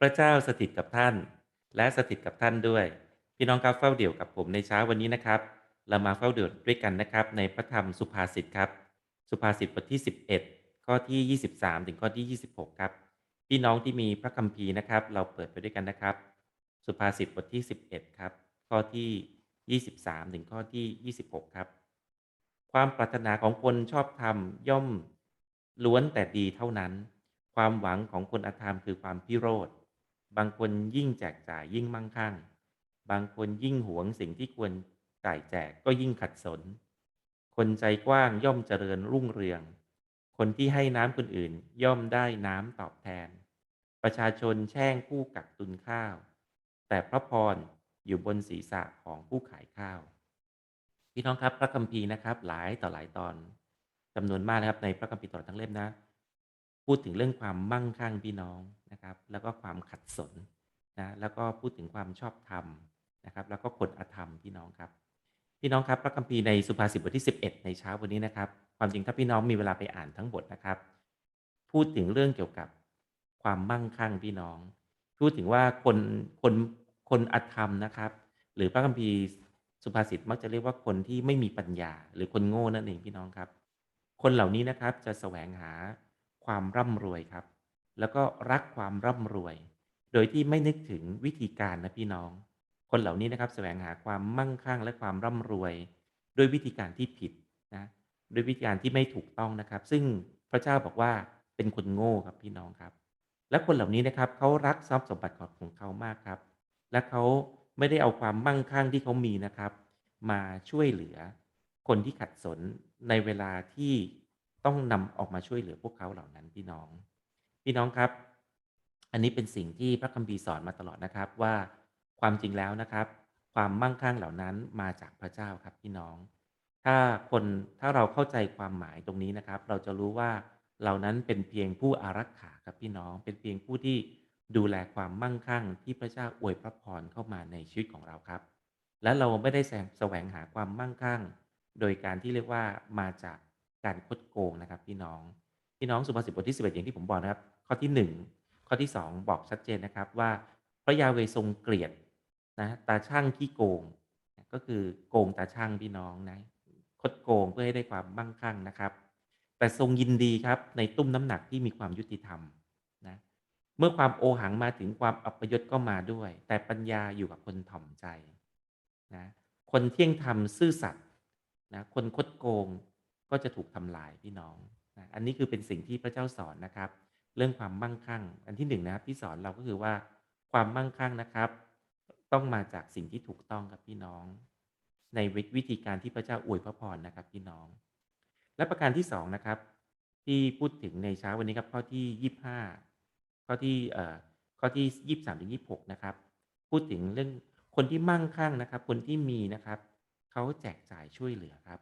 พระเจ้าสถิตกับท่าน และสถิตกับท่านด้วย พี่น้องครับเฝ้าเดี่ยวกับผมในเช้าวันนี้นะครับ เรามาเฝ้าเดี่ยวด้วยกันนะครับ ในพระธรรมสุภาษิตครับ สุภาษิตบทที่ 11 ข้อที่ 23 ถึงข้อที่ 26 ครับ พี่น้องที่มีพระคัมภีร์นะครับ เราเปิดไปด้วยกันนะครับ สุภาษิตบทที่ 11 ครับ ข้อที่ 23 ถึงข้อที่ 26 ครับ ความปรารถนาของคนชอบธรรมย่อมล้วนแต่ดีเท่านั้น ความหวังของคนอธรรมคือความพิโรธ บางคนยิ่งแจกจ่ายยิ่งมั่งคั่ง บางคนยิ่งหวงสิ่งที่ควรจ่ายแจกก็ยิ่งขัดสน คนใจกว้างย่อมเจริญรุ่งเรือง คนที่ให้น้ำคนอื่นย่อมได้น้ำตอบแทน ประชาชนแช่งผู้กักตุนข้าว แต่พระพรอยู่บนศีรษะของผู้ขายข้าว พี่น้องครับพระคัมภีร์นะครับ หลายต่อหลายตอนจำนวนมากนะครับในพระคัมภีร์ตลอดทั้งเล่มนะ พูดถึงเรื่องความมั่งคั่งพี่น้อง นะครับ แล้วก็ความขัดสนนะแล้วก็พูดถึงความชอบธรรมนะครับ แล้วก็คนอธรรมพี่น้องครับ พี่น้องครับพระคัมภีร์ในสุภาษิตบทที่ 11 ในเช้าวันนี้นะครับ ความจริงถ้าพี่น้องมีเวลาไปอ่านทั้งบทนะครับ พูดถึงเรื่องเกี่ยวกับความมั่งคั่งพี่น้อง พูดถึงว่าคนคนคนอธรรมนะครับ หรือพระคัมภีร์สุภาษิตมักจะเรียกว่าคนที่ไม่มีปัญญา หรือคนโง่นั่นเองพี่น้องครับ คนเหล่านี้นะครับจะแสวงหาความร่ำรวยครับ แล้วก็รักความร่ำรวย โดยที่ไม่นึกถึงวิธีการนะพี่น้อง คนเหล่านี้นะครับแสวงหาความมั่งคั่งและความร่ำรวย ด้วยวิธีการที่ผิดนะด้วยวิธีการที่ไม่ถูกต้องนะครับ ซึ่งพระเจ้าบอกว่าเป็นคนโง่ครับพี่น้องครับ และคนเหล่านี้นะครับเขารักทรัพย์สมบัติของเขามากครับ และเขาไม่ได้เอาความมั่งคั่งที่เขามีนะครับ มาช่วยเหลือ คนที่ขัดสนในเวลาที่ต้องนำออกมาช่วยเหลือพวกเขาเหล่านั้นพี่น้อง พี่น้องครับ อันนี้เป็นสิ่งที่พระคัมภีร์สอนมาตลอดนะครับว่าความจริงแล้วนะครับ ความมั่งคั่งเหล่านั้นมาจากพระเจ้าครับพี่น้อง ถ้าคนถ้าเราเข้าใจความหมายตรงนี้นะครับ เราจะรู้ว่าเรานั้นเป็นเพียงผู้อารักขาครับพี่น้อง เป็นเพียงผู้ที่ดูแลความมั่งคั่งที่พระเจ้าอวยพระพรเข้ามาในชีวิตของเราครับ และเราไม่ได้แสวงหาความมั่งคั่ง โดยการที่เรียกว่ามาจากการคดโกงนะครับ พี่น้อง พี่น้องสุภาษิตบทที่11อย่างที่ผมบอกนะครับ ข้อที่ 1 ข้อที่ 2 บอกชัดเจนนะครับว่าพระยาเวทรงเกลียดนะตาช่างขี้โกง ก็คือโกงตาช่างพี่น้องนะคดโกงเพื่อให้ได้ความมั่งคั่งนะครับ แต่ทรงยินดีครับในตุ้มน้ำหนักที่มีความยุติธรรมนะเมื่อความโอหังมาถึงความอัปยศก็มาด้วย แต่ปัญญาอยู่กับคนถ่อมใจนะคนเที่ยงธรรมซื่อสัตย์นะคนคดโกงก็จะถูกทำลายพี่น้องนะอันนี้คือเป็นสิ่งที่พระเจ้าสอนนะครับ เรื่องความมั่งคั่ง อันที่หนึ่งนะครับที่สอนเราก็คือว่าความมั่งคั่งนะครับ ต้องมาจากสิ่งที่ถูกต้องครับพี่น้อง ในวิธีการที่พระเจ้าอวยพระพรนะครับพี่น้อง และประการที่สองนะครับ ที่พูดถึงในเช้าวันนี้ครับข้อที่ยี่ห้าข้อที่เอ่อข้อที่ยี่สามถึงยี่หกนะครับ พูดถึงเรื่องคนที่มั่งคั่งนะครับ คนที่มีนะครับเขาแจกจ่ายช่วยเหลือครับ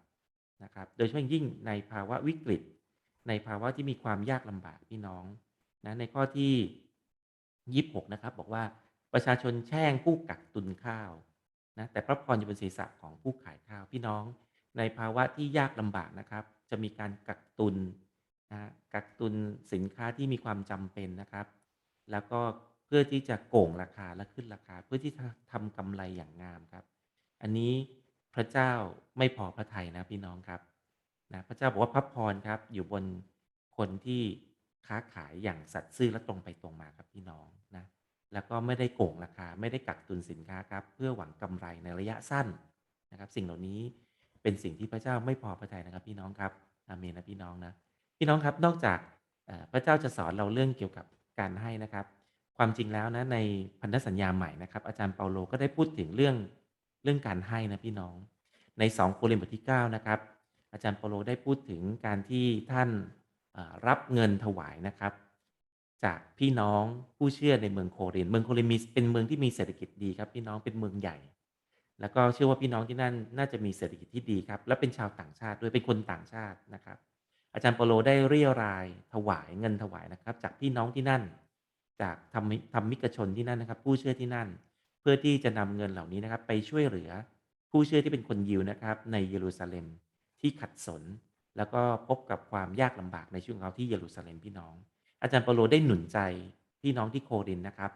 นะครับ โดยเฉพาะยิ่งในภาวะวิกฤต ในภาวะที่มีความยากลำบากพี่น้องนะในข้อที่ยีนะครับ บอกว่าประชาชนแช่งผู้กักตุนข้าวนะแต่พระพรอยู่บนศีรษะของผู้ขายข้าวพี่น้อง ในภาวะที่ยากลำบากนะครับ จะมีการกักตุนนะกักตุนสินค้าที่มีความจำเป็นนะครับ แล้วก็เพื่อที่จะโก่งราคาและขึ้นราคา เพื่อที่จะทำกำไรอย่างงามครับ อันนี้พระเจ้าไม่พอพระทัยนะพี่น้องครับ นะพระเจ้าบอกว่าพระพรครับ อยู่บนคนที่ค้าขายอย่างสัตย์ซื่อและตรงไปตรงมาครับพี่น้องนะแล้วก็ไม่ได้โกงราคา ไม่ได้กักตุนสินค้าครับ เพื่อหวังกำไรในระยะสั้นนะครับ สิ่งเหล่านี้เป็นสิ่งที่พระเจ้าไม่พอพระทัยนะครับ พี่น้องครับอาเมนนะพี่น้องนะพี่น้องครับนอกจากพระเจ้าจะสอนเราเรื่องเกี่ยวกับการให้นะครับ ความจริงแล้วนะในพันธสัญญาใหม่นะครับ อาจารย์เปาโลก็ได้พูดถึงเรื่องเรื่องการให้นะพี่น้อง ใน 2 โครินธ์บทที่9นะครับ อาจารย์เปโลได้พูดถึงการที่ท่านรับเงินถวายนะครับ จากพี่น้องผู้เชื่อในเมืองโคริน เมืองโครินมีเป็นเมืองที่มีเศรษฐกิจดีครับ พี่น้องเป็นเมืองใหญ่ แล้วก็เชื่อว่าพี่น้องที่นั่นน่าจะมีเศรษฐกิจที่ดีครับ และเป็นชาวต่างชาติด้วยเป็นคนต่างชาตินะครับ อาจารย์เปโลได้เรียรายถวายเงินถวายนะครับ จากพี่น้องที่นั่น จากทำทำมิกชนที่นั่นนะครับ ผู้เชื่อที่นั่น เพื่อที่จะนำเงินเหล่านี้นะครับ ไปช่วยเหลือผู้เชื่อที่เป็นคนยิวนะครับ ในเยรูซาเล็ม ที่ขัดสน แล้วก็พบกับความยากลำบากในช่วงเขาที่เยรูซาเล็มพี่น้อง อาจารย์เปโลได้หนุนใจพี่น้องที่โครินนะครับ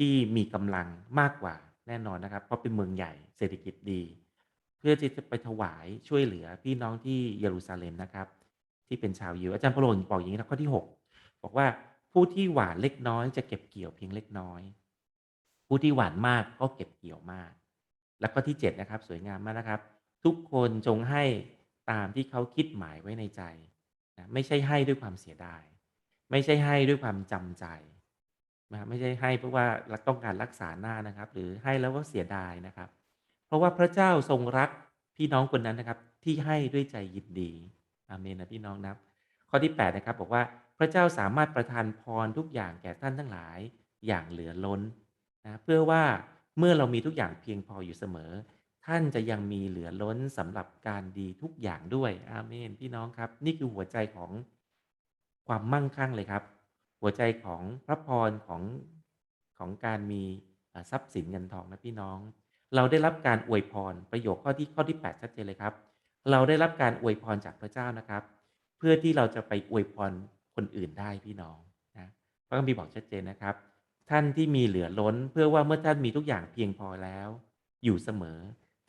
ที่มีกำลังมากกว่าแน่นอนนะครับ เพราะเป็นเมืองใหญ่เศรษฐกิจดี เพื่อที่จะไปถวายช่วยเหลือพี่น้องที่เยรูซาเล็มนะครับ ที่เป็นชาวยิวอาจารย์เปโลบอกอย่างนี้นะข้อที่ 6 บอกว่าผู้ที่หวานเล็กน้อยจะเก็บเกี่ยวเพียงเล็กน้อย ผู้ที่หวานมากก็เก็บเกี่ยวมาก แล้วก็ที่ 7 นะครับ สวยงามมากนะครับ ทุกคนจงให้ตามที่เขาคิดหมายไว้ในใจนะไม่ใช่ให้ด้วยความเสียดาย ไม่ใช่ให้ด้วยความจำใจนะไม่ใช่ให้เพราะว่าเราต้องการรักษาหน้านะครับ หรือให้แล้วก็เสียดายนะครับ เพราะว่าพระเจ้าทรงรักพี่น้องคนนั้นนะครับ ที่ให้ด้วยใจยินดีอาเมนนะพี่น้องนะข้อที่8นะครับบอกว่าพระเจ้าสามารถประทานพรทุกอย่างแก่ท่านทั้งหลายอย่างเหลือล้นนะเพื่อว่าเมื่อเรามีทุกอย่างเพียงพออยู่เสมอ ท่านจะยังมีเหลือล้นสำหรับการดีทุกอย่างด้วย อาเมน พี่น้องครับ นี่คือหัวใจของความมั่งคั่งเลยครับ หัวใจของพระพรของของการมีทรัพย์สินเงินทองนะพี่น้อง เราได้รับการอวยพรประโยคข้อที่ข้อที่ 8 ชัดเจนเลยครับ เราได้รับการอวยพรจากพระเจ้านะครับ เพื่อที่เราจะไปอวยพรคนอื่นได้พี่น้องนะพระคัมภีร์บอกชัดเจนนะครับ ท่านที่มีเหลือล้นเพื่อว่าเมื่อท่านมีทุกอย่างเพียงพอแล้ว อยู่เสมอ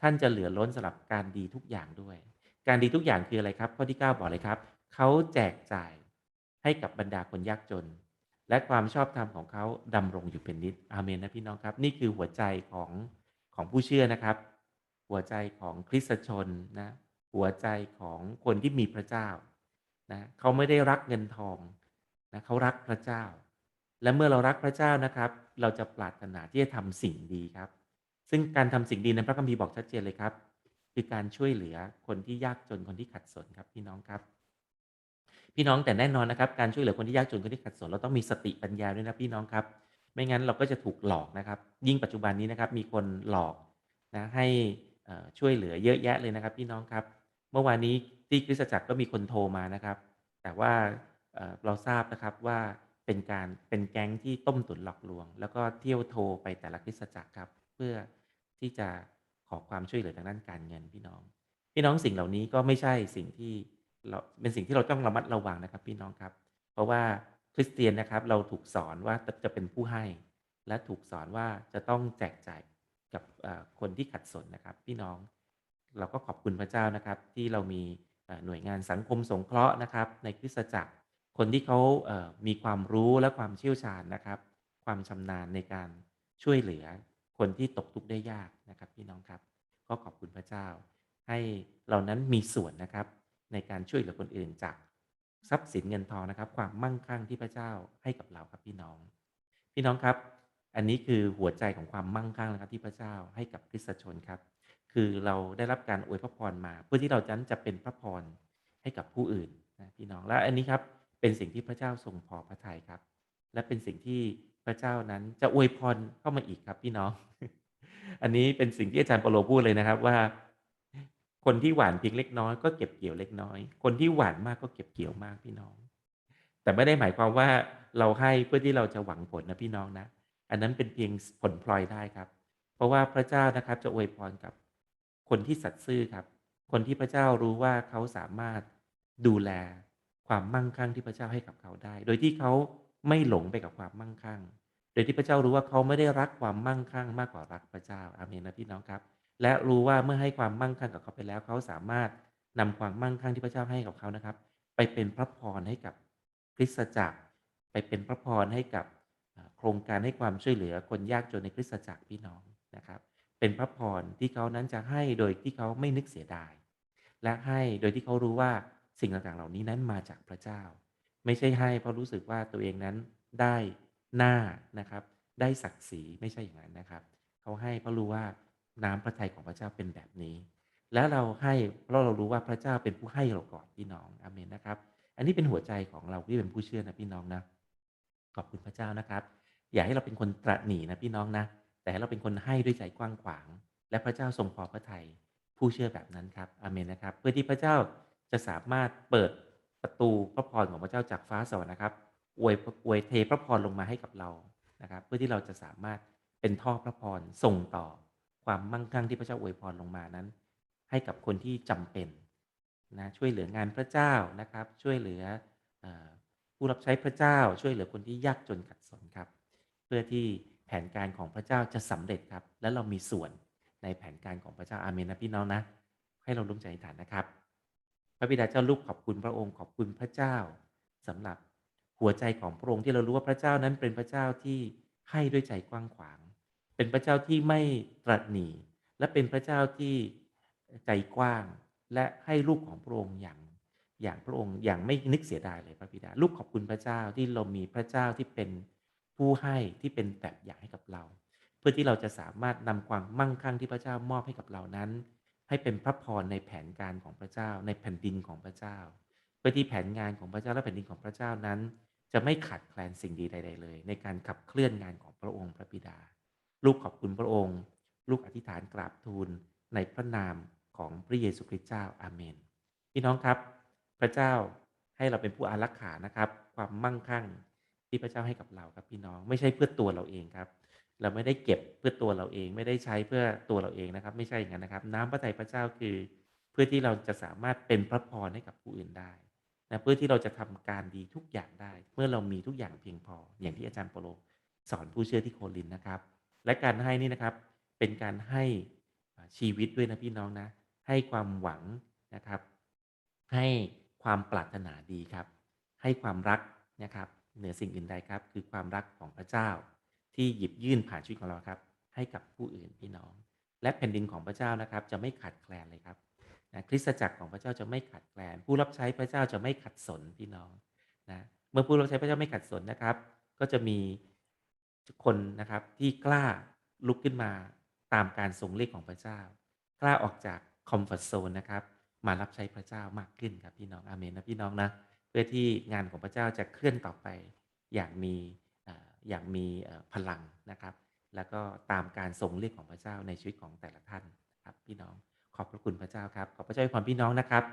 ท่านจะเหลือล้นสำหรับการดีทุกอย่างด้วย การดีทุกอย่างคืออะไรครับ ข้อที่ 9 บอกเลยครับ เขาแจกจ่ายให้กับบรรดาคนยากจน และความชอบธรรมของเขาดำรงอยู่เป็นนิจอาเมนนะพี่น้องครับ นี่คือหัวใจของของผู้เชื่อนะครับ หัวใจของคริสตชนนะหัวใจของคนที่มีพระเจ้านะเขาไม่ได้รักเงินทองนะเขารักพระเจ้า และเมื่อเรารักพระเจ้านะครับ เราจะปรารถนาที่จะทำสิ่งดีครับ ซึ่งการทำสิ่งดีในพระคัมภีร์บอกชัดเจนเลยครับ คือการช่วยเหลือคนที่ยากจนคนที่ขัดสนครับพี่น้องครับ พี่น้องแต่แน่นอนนะครับ การช่วยเหลือคนที่ยากจนคนที่ขัดสนเราต้องมีสติปัญญาด้วยนะพี่น้องครับ ไม่งั้นเราก็จะถูกหลอกนะครับ ยิ่งปัจจุบันนี้นะครับมีคนหลอกนะให้ช่วยเหลือเยอะแยะเลยนะครับ พี่น้องครับ เมื่อวานนี้ที่คริสตจักรก็มีคนโทรมานะครับ แต่ว่าเอ่อเราทราบนะครับว่าเป็นการเป็นแก๊งที่ต้มตุ๋นหลอกลวง แล้วก็เที่ยวโทรไปแต่ละคริสตจักรครับ เพื่อที่จะขอความช่วยเหลือทางด้านการเงินพี่น้อง พี่น้องสิ่งเหล่านี้ก็ไม่ใช่สิ่งที่เราเป็นสิ่งที่เราต้องระมัดระวังนะครับ พี่น้องครับ เพราะว่าคริสเตียนนะครับเราถูกสอนว่าจะเป็นผู้ให้ และถูกสอนว่าจะต้องแจกจ่ายกับคนที่ขัดสนนะครับ พี่น้องเราก็ขอบคุณพระเจ้านะครับ ที่เรามีหน่วยงานสังคมสงเคราะห์นะครับ ในคริสตจักรคนที่เขาเอ่อมีความรู้และความเชี่ยวชาญนะครับ ความชำนาญในการช่วยเหลือ คนที่ตกทุกข์ได้ยากนะครับพี่น้องครับ ก็ขอบคุณพระเจ้า ให้เรานั้นมีส่วนนะครับในการช่วยเหลือคนอื่นจากทรัพย์สินเงินทองนะครับ ความมั่งคั่งที่พระเจ้าให้กับเราครับพี่น้อง พี่น้องครับ อันนี้คือหัวใจของความมั่งคั่งนะครับ ที่พระเจ้าให้กับคริสตชนครับ คือเราได้รับการอวยพระพรมา เพื่อที่เราจะนั้นจะเป็นพระพรให้กับผู้อื่นนะพี่น้องและอันนี้ครับเป็นสิ่งที่พระเจ้าทรงพอพระทัยครับ และเป็นสิ่งที่ พระเจ้านั้นจะอวยพรเข้ามาอีกครับพี่น้อง อันนี้เป็นสิ่งที่อาจารย์ปโลพูดเลยนะครับว่า คนที่หวานเพียงเล็กน้อยก็เก็บเกี่ยวเล็กน้อย คนที่หวานมากก็เก็บเกี่ยวมากพี่น้อง แต่ไม่ได้หมายความว่าเราให้เพื่อที่เราจะหวังผลนะพี่น้องนะ อันนั้นเป็นเพียงผลพลอยได้ครับ เพราะว่าพระเจ้านะครับจะอวยพรกับ คนที่สัตย์ซื่อครับ คนที่พระเจ้ารู้ว่าเขาสามารถดูแลความมั่งคั่งที่พระเจ้าให้กับเขาได้ โดยที่เขาไม่หลงไปกับความมั่งคั่ง โดยที่พระเจ้ารู้ว่าเขาไม่ได้รักความมั่งคั่งมากกว่ารักพระเจ้าอาเมนนะพี่น้องครับ และรู้ว่าเมื่อให้ความมั่งคั่งกับเขาไปแล้ว เขาสามารถนำความมั่งคั่งที่พระเจ้าให้กับเขานะครับ ไปเป็นพระพรให้กับคริสตจักร ไปเป็นพระพรให้กับโครงการให้ความช่วยเหลือคนยากจนในคริสตจักรพี่น้องนะครับ เป็นพระพรที่เขานั้นจะให้โดยที่เขาไม่นึกเสียดาย และให้โดยที่เขารู้ว่าสิ่งต่างๆเหล่านี้นั้นมาจากพระเจ้า ไม่ใช่ให้เพราะรู้สึกว่าตัวเองนั้นได้ หน้านะครับ ได้ศักดิ์ศรีไม่ใช่อย่างนั้นนะครับเขาให้เพราะรู้ว่าน้ำพระทัยของพระเจ้าเป็นแบบนี้ แล้วเราให้เพราะเรารู้ว่าพระเจ้าเป็นผู้ให้เราก่อนพี่น้องอเมนนะครับ อันนี้เป็นหัวใจของเราที่เป็นผู้เชื่อนะพี่น้องนะขอบคุณพระเจ้านะครับ อย่าให้เราเป็นคนตระหนี่นะพี่น้องนะ แต่ให้เราเป็นคนให้ด้วยใจกว้างขวาง และพระเจ้าทรงพอพระทัยผู้เชื่อแบบนั้นครับอเมนนะครับ เพื่อที่พระเจ้าจะสามารถเปิดประตูพระพรของพระเจ้าจากฟ้าสวรรค์นะครับ อวยอวยเทพระพรลงมาให้กับเรานะครับ เพื่อที่เราจะสามารถเป็นท่อพระพรส่งต่อความมั่งคั่งที่พระเจ้าอวยพรลงมานั้น ให้กับคนที่จำเป็นนะช่วยเหลืองานพระเจ้านะครับ ช่วยเหลืออผู้รับใช้พระเจ้า ช่วยเหลือคนที่ยากจนขัดสนครับ เพื่อที่แผนการของพระเจ้าจะสำเร็จครับ และเรามีส่วนในแผนการของพระเจ้าอาเมนนะพี่น้องนะ ให้เราร่วมใจอธิษฐานนะครับ พระบิดาเจ้าลูกขอบคุณพระองค์ขอบคุณพระเจ้าสำหรับ หัวใจของพระองค์ที่เรารู้ว่าพระเจ้านั้นเป็นพระเจ้าที่ให้ด้วยใจกว้างขวาง เป็นพระเจ้าที่ไม่ตรัสหนีและเป็นพระเจ้าที่ใจกว้าง และให้ลูกของพระองค์อย่างอย่างพระองค์อย่างไม่นึกเสียดายเลยพระบิดา ลูกขอบคุณพระเจ้าที่เรามีพระเจ้าที่เป็นผู้ให้ที่เป็นแบบอย่างให้กับเรา เพื่อที่เราจะสามารถนำความมั่งคั่งที่พระเจ้ามอบให้กับเรานั้น ให้เป็นพระพรในแผนการของพระเจ้า ในแผ่นดินของพระเจ้า พื่อที่แผนงานของพระเจ้าและแผ่นดินของพระเจ้านั้น จะไม่ขาดแคลนสิ่งดีใด ๆ เลย ในการขับเคลื่อนงานของพระองค์พระบิดา ลูกขอบคุณพระองค์ ลูกอธิษฐานกราบทูลในพระนามของพระเยซูคริสต์เจ้าอาเมน พี่น้องครับ พระเจ้าให้เราเป็นผู้อารักขานะครับ ความมั่งคั่งที่พระเจ้าให้กับเราครับพี่น้องไม่ใช่เพื่อตัวเราเองครับ เราไม่ได้เก็บเพื่อตัวเราเอง ไม่ได้ใช้เพื่อตัวเราเองนะครับ ไม่ใช่อย่างนั้นนะครับ น้ำพระทัยพระเจ้าคือ เพื่อที่เราจะสามารถเป็นพระพรให้กับผู้อื่นได้ นะเพื่อที่เราจะทำการดีทุกอย่างได้ เมื่อเรามีทุกอย่างเพียงพอ อย่างที่อาจารย์โปโลสอนผู้เชื่อที่โคลินนะครับ และการให้นี่นะครับเป็นการให้ชีวิตด้วยนะพี่น้องนะ ให้ความหวังนะครับ ให้ความปรารถนาดีครับ ให้ความรักนะครับเหนือสิ่งอื่นใดครับ คือความรักของพระเจ้า ที่หยิบยื่นผ่านชีวิตของเราครับ ให้กับผู้อื่นพี่น้อง และแผ่นดินของพระเจ้านะครับ จะไม่ขาดแคลนเลยครับ นะคริสตจักรของพระเจ้าจะไม่ขาดแคลน ผู้รับใช้พระเจ้าจะไม่ขัดสนพี่น้องนะเมื่อผู้รับใช้พระเจ้าไม่ขัดสนนะครับ ก็จะมีคนนะครับที่กล้าลุกขึ้นมาตามการทรงเรียกของพระเจ้า กล้าออกจากคอมฟอร์ทโซนนะครับ มารับใช้พระเจ้ามากขึ้นครับพี่น้องอาเมนนะพี่น้องนะเพื่อที่งานของพระเจ้าจะเคลื่อนต่อไปอย่างมีอย่างมีพลังนะครับ แล้วก็ตามการทรงเรียกของพระเจ้าในชีวิตของแต่ละท่านครับพี่น้อง ขอบพระคุณพระเจ้าครับ ขอพระเจ้าให้ความพี่น้องนะครับ